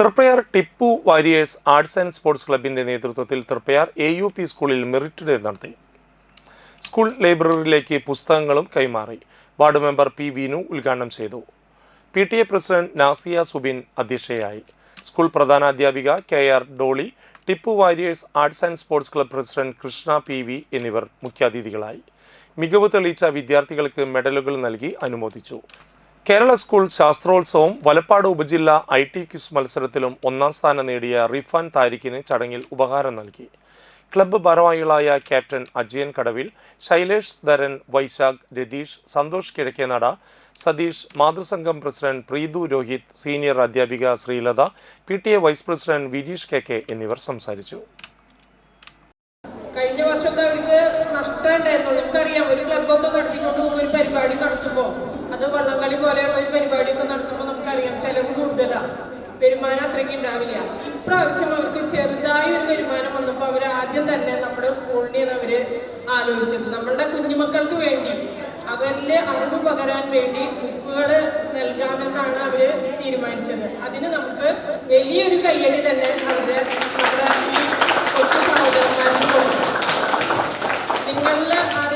Triprayar Tipu warriors arts and sports ക്ലബിന്റെ നേതൃത്വത്തിൽ Triprayar A U P സ്കൂളിൽ മെറിറ്റ് ഡേ നടത്തി. സ്കൂൾ ലൈബ്രറിയിലേക്ക് പുസ്തകങ്ങളും കൈമാറി. വാർഡ് മെമ്പർ പി വിനു ഉദ്ഘാടനം ചെയ്തു. P T A president Nasiya Subin അധ്യക്ഷയായി. School പ്രധാനാധ്യാപിക K R Dolly Tipu warriors arts and sports club president Krishna P V എന്നിവർ മുഖ്യാതിഥികളായി. മികവ് തെളിയിച്ച വിദ്യാർത്ഥികൾക്ക് മെഡലുകൾ നൽകി അനുമോദിച്ചു. കേരള സ്കൂൾ ശാസ്ത്രോത്സവം വലപ്പാട് ഉപജില്ല ഐ ടി ക്വിസ് മത്സരത്തിലും ഒന്നാം സ്ഥാനം നേടിയ റിഫാൻ താരിഖിന് ചടങ്ങിൽ ഉപഹാരം നൽകി. ക്ലബ്ബ് ഭാരവാഹികളായ ക്യാപ്റ്റൻ അജയൻ കടവിൽ ശൈലേഷ് ധരൻ വൈശാഖ് രതീഷ് സന്തോഷ് കിഴക്കേനട സതീഷ് മാതൃസംഘം പ്രസിഡന്റ് പ്രീതു രോഹിത് സീനിയർ അധ്യാപിക Sreelatha P T A vice president Vineesh K K എന്നിവർ സംസാരിച്ചു. കഴിഞ്ഞ വർഷമൊക്കെ അവർക്ക് നഷ്ടം ഉണ്ടായിരുന്നു നമുക്കറിയാം ഒരു ക്ലബ്ബൊക്കെ നടത്തിക്കൊണ്ട് പോകുമ്പോൾ ഒരു പരിപാടി നടത്തുമ്പോൾ അത് വള്ളംകളി പോലെയുള്ള ഒരു പരിപാടിയൊക്കെ നടത്തുമ്പോൾ നമുക്കറിയാം ചെലവ് കൂടുതലാണ് വരുമാനം അത്രയ്ക്ക് ഉണ്ടാവില്ല. ഇപ്രാവശ്യം അവർക്ക് ചെറുതായ ഒരു വരുമാനം വന്നപ്പോൾ അവർ ആദ്യം തന്നെ നമ്മുടെ സ്കൂളിനെയാണ് അവർ ആലോചിച്ചത്. നമ്മളുടെ കുഞ്ഞുമക്കൾക്ക് വേണ്ടി അവരിൽ അറിവ് പകരാൻ വേണ്ടി ബുക്കുകൾ നൽകാമെന്നാണ് അവർ തീരുമാനിച്ചത്. അതിന് നമുക്ക് വലിയൊരു കയ്യടി തന്നെ അവരുടെ നമ്മുടെ ഈ বাংলা